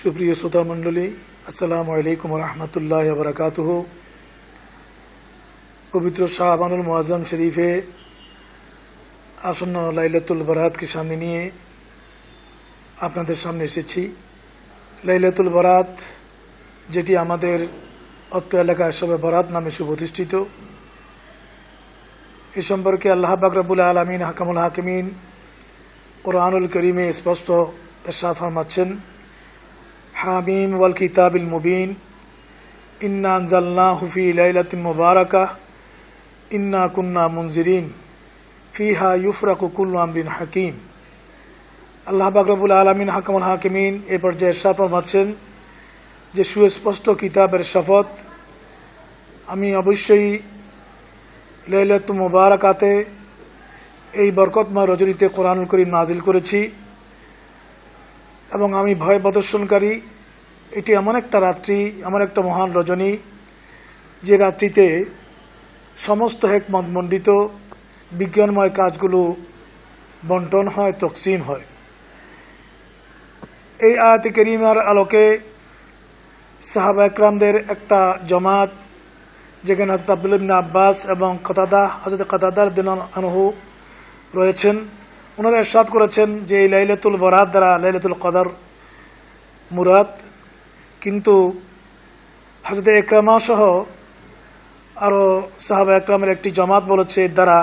সুপ্রিয় শ্রোতা মণ্ডলী, আসসালামু আলাইকুম রহমতুল্লাহ বরকাতুহ পবিত্র শাহবানুল মোয়াজম শরীফে আসন্ন লাইলাতুল বরাতকে সামনে নিয়ে আপনাদের সামনে এসেছি। লাইলাতুল বরাত যেটি আমাদের অত্র এলাকায় সবে বরাত নামে সুপ্রতিষ্ঠিত। এ সম্পর্কে আল্লাহ বাকরাবুল আলমিন হাকামুল হাকিমিন কোরআনুল করিমে স্পষ্ট এরশাদ ফরমাচ্ছেন। হামিম ওয়াল কিতাবিল মুবিন। ইন্না আনজালনা হুফি লাইলাতিন মুবারাকা। ইন্না কুন্না মুনজিরিন। ফিহা ইউফরাকু কুল্লু আমরিন হাকিম। আল্লাহ বাকরবুল আলমিন হাকামুল হাকিমিন এ পর্যায়ে এরশাদ ফরমাচ্ছেন যে সুস্পষ্ট কিতাবের শপথ, আমি অবশ্যই লাইলাত মুবারাকাতে এই বরকতময় রজনীতে কোরআনুল করিম নাজিল করেছি। এবং আমি ভয় প্রদর্শনকারী, এটি এমন একটা রাত্রি, এমন একটা মহান রজনী, যে রাত্রিতে সমস্ত হেকমত মণ্ডিত, বিজ্ঞানময় কাজগুলো বন্টন হয়, তকসিম হয়। এই আয়াত করিমার আলোকে সাহাবা একরামদের একটা জমাত, যেখানে হজরত আব্দুল আব্বাস এবং কতাদা হজরত কতাদার দিন আনহু রয়েছেন। ওনারা এরশাদ করেছেন যে এই লাইলাতুল বরাত দ্বারা লাইলাতুল কদর মুরাদ। কিন্তু হজরত একরামা সহ আরও সাহাবা একরামের একটি জমাত বলেছে, এর দ্বারা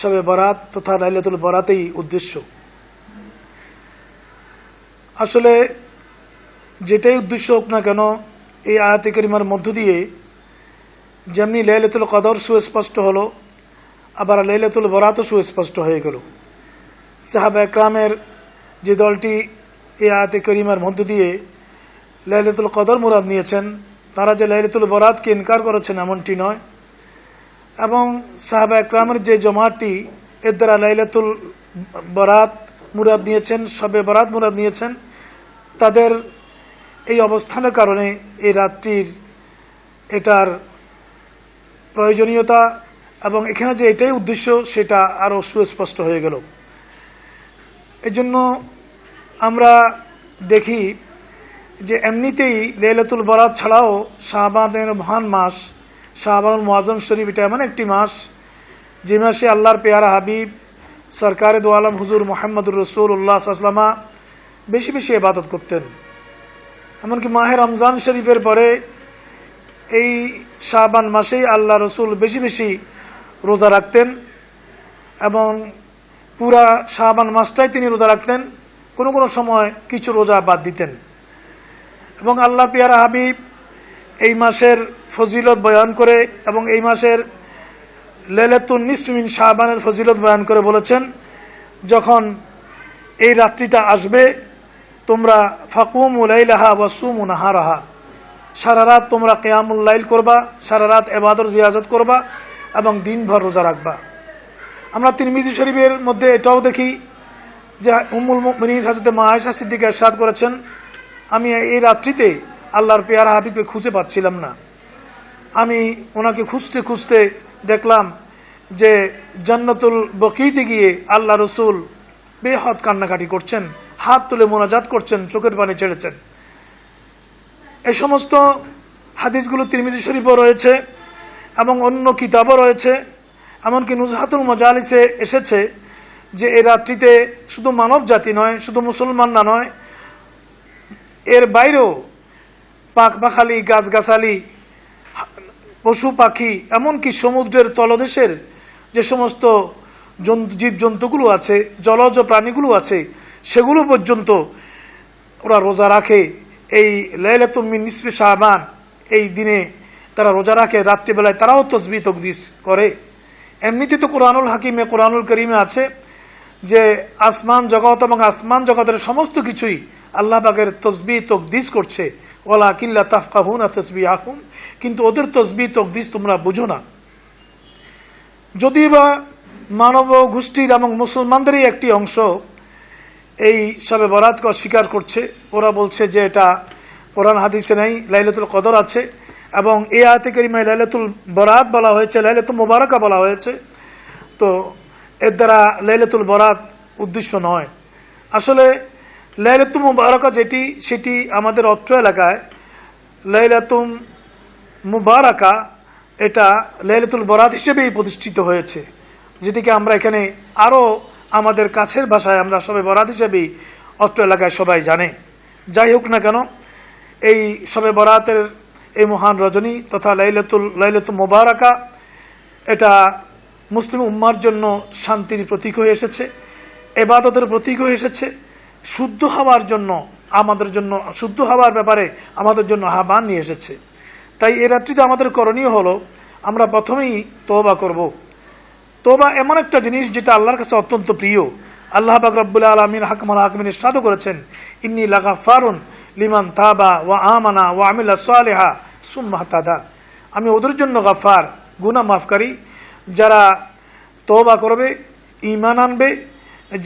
সবে বরাত তথা লাইলাতুল বরাতেই উদ্দেশ্য। আসলে যেটাই উদ্দেশ্য হোক না কেন, এই আয়াতে করিমার মধ্য দিয়ে যেমনি লাইলাতুল কদর সুস্পষ্ট হলো, আবার লাইলাতুল বরাতও সুস্পষ্ট হয়ে গেল। সাহাবা একরামের যে দলটি এ আয়াতে করিমার মধ্য দিয়ে লাইলাতুল কদর মুরাদ নিয়েছেন, তারা যে লাইলাতুল বরাতকে ইনকার করেছেন এমনটি নয়। এবং সাহাবা একরামের যে জমাটি এর দ্বারা লাইলাতুল বরাত মুরাদ নিয়েছেন সবে বরাত মুরাদ নিয়েছেন, তাদের এই অবস্থানের কারণে এই রাত্রির এটার প্রয়োজনীয়তা এবং এখানে যে এটাই উদ্দেশ্য, সেটা আরও সুস্পষ্ট হয়ে গেল। এজন্য আমরা দেখি যে এমনিতেই লেলাতুল বরাত ছাড়াও শাহবানের মহান মাস, শাহবানুল মোয়াজম শরীফ, এটা এমন একটি মাস যে মাসে আল্লাহর পেয়ারা হাবিব, সরকারে দো আলম হুজুর মোহাম্মদুর রসুল উল্লাহ আসলামা বেশি বেশি ইবাদত করতেন। এমনকি মাহে রমজান শরীফের পরে এই শাহবান মাসেই আল্লাহ রসুল বেশি বেশি রোজা রাখতেন এবং পুরা শাহবান মাসটাই তিনি রোজা রাখতেন, কোনো কোনো সময় কিছু রোজা বাদ দিতেন। এবং আল্লাহ পিয়ারা হাবিব এই মাসের ফজিলত বয়ান করে এবং এই মাসের লেলেতুন নিসমিন শাহবানের ফজিলত বয়ান করে বলেছেন, যখন এই রাত্রিটা আসবে, তোমরা ফাকুম উলাইলাহা বা সুম নাহারাহা। সারা রাত তোমরা কেয়ামুল্লাইল করবা, সারা রাত এবাদত রিয়াজত করবা এবং দিনভর রোজা রাখবা। আমরা তিরমিজি শরীফের মধ্যে এটাও দেখি যে উমুল মিনীর হাজরতে মা আয়সা সিদ্দিকা এরশাদ করেছেন, আমি এই রাত্রিতে আল্লাহর পেয়ারা হাবিবকে খুঁজে পাচ্ছিলাম না। আমি ওনাকে খুঁজতে খুঁজতে দেখলাম যে জান্নাতুল বকিতে গিয়ে আল্লাহ রসুল বেহদ কান্নাকাটি করছেন, হাত তুলে মোনাজাত করছেন, চোখের পানি ছেড়েছেন। এই সমস্ত হাদিসগুলো তিরমিজি শরীফও রয়েছে এবং অন্য কিতাবও রয়েছে। এমনকি নুজহাতুল মজালিসে এসেছে যে এই রাত্রিতে শুধু মানব জাতি নয়, শুধু মুসলমান না নয়, এর বাইরেও পাক পাখালি গাছগাছালি, পশু পাখি, এমনকি সমুদ্রের তলদেশের যে সমস্ত জন্তু, জীবজন্তুগুলো আছে, জলজ প্রাণীগুলো আছে, সেগুলো পর্যন্ত ওরা রোজা রাখে। এই লেলাতুমিন নিসফে শাহবান এই দিনে তারা রোজা রাখে, রাত্রিবেলায় তারাও তসবি তকদিস করে। এমনিতে তো কোরআনুল হাকিমে, কোরআনুল করিমে আছে যে আসমান জগৎ এবং আসমান জগতের সমস্ত কিছুই আল্লাহ পাকের তসবি তকদিস করছে। ওলা কিল্লা তাফকাহুন আর তসবি আহুন কিন্তু ওদের তসবি তকদিস তোমরা বুঝো না। যদি বা মানব গোষ্ঠীর এবং মুসলমানদেরই একটি অংশ এই সবে বরাতকে অস্বীকার করছে। ওরা বলছে যে এটা কোরআন হাদিসে নেই, লাইলাতুল কদর আছে। এবং এই আয়তে করিমায় লাইলাতুল বরাত বলা হয়েছে, লাইলাতুল মোবারকা বলা হয়েছে। তো এর দ্বারা লাইলাতুল বরাত উদ্দেশ্য নয়। আসলে লাইলাতুম মুবারকা যেটি, সেটি আমাদের অত্র এলাকায় লাইলাতুম মুবারকা, এটা লাইলাতুল বরাত হিসেবেই প্রতিষ্ঠিত হয়েছে। যেটিকে আমরা এখানে আরও আমাদের কাছের ভাষায় আমরা সবাই বরাত হিসেবেই অত্র এলাকায় সবাই জানে। যাই হোক না কেন, এই সবে বরাতের এই মহান রজনী তথা লাইলাতুল লাইলাতুল মোবারকা, এটা মুসলিম উম্মার জন্য শান্তির প্রতীক হয়ে এসেছে, এবাদতের প্রতীক হয়ে এসেছে, শুদ্ধ হওয়ার জন্য আমাদের জন্য, শুদ্ধ হওয়ার ব্যাপারে আমাদের জন্য আহ্বান নিয়ে এসেছে। তাই এ রাত্রিতে আমাদের করণীয় হলো, আমরা প্রথমেই তোবা করব। তোবা এমন একটা জিনিস যেটা আল্লাহর কাছে অত্যন্ত প্রিয়। আল্লাহ বাক রব্বুল্লা আলমিন হাকমান হাকমিন ইস্তাদ করেছেন, ইন্নি লাগা ফারুন লিমান তাবা ওয়া আমানা ওয়া আমিল্লা সালেহা। সুম্মাহ তাদা। আমি ওদের জন্য গাফার গুনা মাফকারী যারা তোবা করবে ইমান আনবে,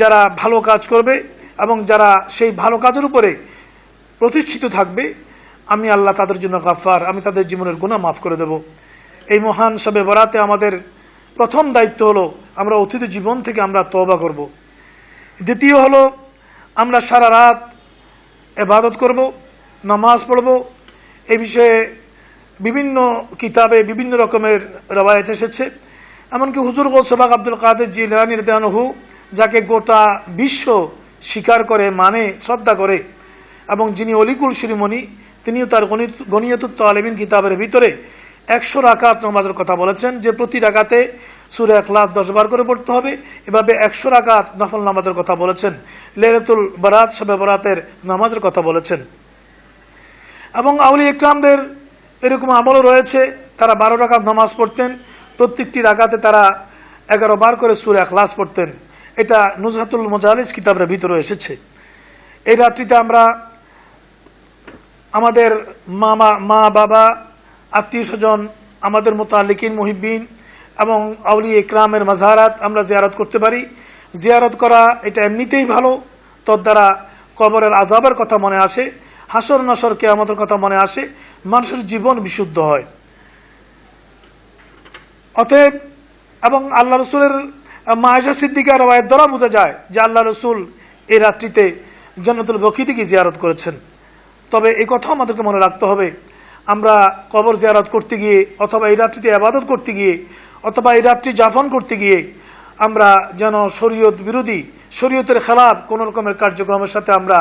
যারা ভালো কাজ করবে এবং যারা সেই ভালো কাজের উপরে প্রতিষ্ঠিত থাকবে, আমি আল্লাহ তাদের জন্য গাফার, আমি তাদের জীবনের গুণা মাফ করে দেব। এই মহান সবে বরাতে আমাদের প্রথম দায়িত্ব হলো, আমরা অতীত জীবন থেকে আমরা তবা করব। দ্বিতীয় হলো, আমরা সারা রাত এবাদত করব, নামাজ পড়ব। এ বিষয়ে বিভিন্ন কিতাবে বিভিন্ন রকমের রবায়ত এসেছে। এমনকি হুজুর গোসবাক আব্দুল কাদের জিলানি হু যাকে গোটা বিশ্ব স্বীকার করে মানে শ্রদ্ধা করে, এবং যিনি অলিকুল শ্রীমণি, তিনিও তার গণিত গণিয়তুত্ব আলমিন কিতাবের ভিতরে একশো রাকাত নামাজের কথা বলেছেন, যে প্রতি রাকাতে সুরে ক্লাস দশবার করে পড়তে হবে। এভাবে একশো রাকাত নফল নামাজের কথা বলেছেন লেরাতুল বরাত সবে বরাতের নামাজের কথা বলেছেন। এবং আউলি ইকরামদের এরকম আমলও রয়েছে। তারা বারো রাকাত নামাজ পড়তেন। প্রত্যেকটি রাকাতে তারা এগারো বার করে সুরে ক্লাস পড়তেন। এটা নুজহাতুল মোজালিস কিতাবের ভিতরে এসেছে। এই রাত্রিতে আমরা আমাদের মামা, মা, বাবা, আত্মীয় স্বজন, আমাদের মোতালিকিন মুহিবিন এবং আউলি ইকরামের মাজারাত আমরা জিয়ারত করতে পারি। জিয়ারত করা এটা এমনিতেই ভালো। তদ্বারা কবরের আজাবের কথা মনে আসে। হাসর নসর কেয়ামতের কথা মনে আসে। মানুষের জীবন বিশুদ্ধ হয়। অতএব, এবং আল্লাহ রসুলের মায়েশা সিদ্দিকা রবায়ের দ্বারা বোঝা যায় যে আল্লাহ রসুল এই রাত্রিতে জন্নতুল বকিদিকে জিয়ারত করেছেন। তবে এই কথাও আমাদেরকে মনে রাখতে হবে, আমরা কবর জিয়ারত করতে গিয়ে, অথবা এই রাত্রিতে আবাদত করতে গিয়ে, অথবা এই রাত্রি জাফন করতে গিয়ে, আমরা যেন শরীয়ত বিরোধী, শরীয়তের খেলাফ কোনো রকমের কার্যক্রমের সাথে আমরা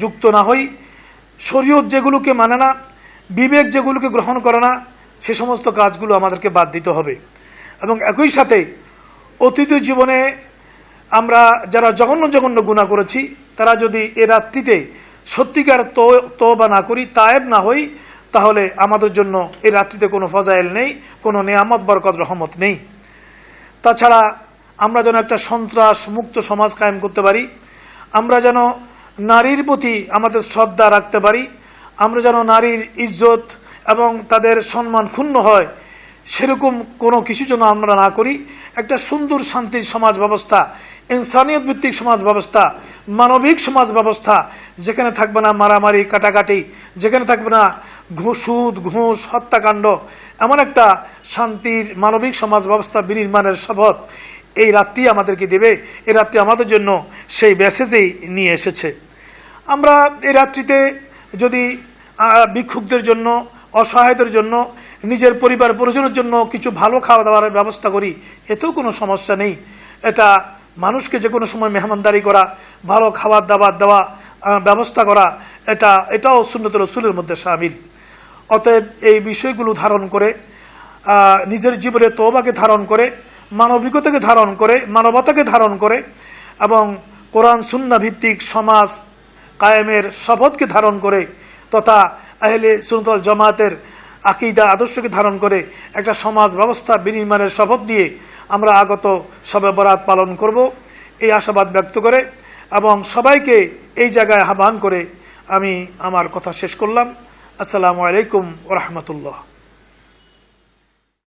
যুক্ত না হই। শরীয়ত যেগুলোকে মানে না, বিবেক যেগুলোকে গ্রহণ করে না, সে সমস্ত কাজগুলো আমাদেরকে বাদ দিতে হবে। এবং একই সাথে অতীত জীবনে আমরা যারা জঘন্য জঘন্য গুণা করেছি, তারা যদি এ রাত্রিতে সত্যিকার তো বা না করি, তায়েব না হই, তাহলে আমাদের জন্য এই রাত্রিতে কোনো ফজাইল নেই, কোনো নেয়ামত, বরকত, রহমত নেই। তাছাড়া আমরা যেন একটা সন্ত্রাস মুক্ত সমাজ কায়েম করতে পারি, আমরা যেন নারীর প্রতি আমাদের শ্রদ্ধা রাখতে পারি। আমরা যেন নারীর ইজ্জত এবং তাদের সম্মান ক্ষুণ্ণ হয়, সেরকম কোনো কিছু যেন আমরা না করি। একটা সুন্দর শান্তির সমাজ ব্যবস্থা, ইনসানিয়ত ভিত্তিক সমাজ ব্যবস্থা, মানবিক সমাজ ব্যবস্থা, যেখানে থাকবে না মারামারি, কাটাকাটি, যেখানে থাকবে না সুদ, ঘুষ, হত্যাকাণ্ড, এমন একটা শান্তির মানবিক সমাজ ব্যবস্থা বিনির্মাণের শপথ এই রাত্রি আমাদেরকে দেবে। এই রাত্রি আমাদের জন্য সেই মেসেজেই নিয়ে এসেছে। আমরা এই রাত্রিতে যদি ভিক্ষুকদের জন্য, অসহায়দের জন্য, নিজের পরিবার পরিজনের জন্য কিছু ভালো খাওয়া দাওয়ার ব্যবস্থা করি, এতেও কোনো সমস্যা নেই। এটা মানুষকে যে কোনো সময় মেহমানদারি করা, ভালো খাবার দাবার দেওয়া ব্যবস্থা করা, এটা, এটাও সুন্নত রসুলের মধ্যে সামিল। অতএব এই বিষয়গুলো ধারণ করে নিজের জীবনে তোবাকে ধারণ করে, মানবিকতাকে ধারণ করে, মানবতাকে ধারণ করে এবং কোরআন সুন্না ভিত্তিক সমাজ কায়েমের শপথকে ধারণ করে তথা আহলে সুনতল জমাতের আকিদা, আদর্শকে ধারণ করে একটা সমাজ ব্যবস্থা বিনির্মাণের শপথ নিয়ে আমরা আগত সবে বরাত পালন করব। এই আশাবাদ ব্যক্ত করে এবং সবাইকে এই জায়গায় আহ্বান করে আমি আমার কথা শেষ করলাম। আসসালামু আলাইকুম রহমতুল্লাহ।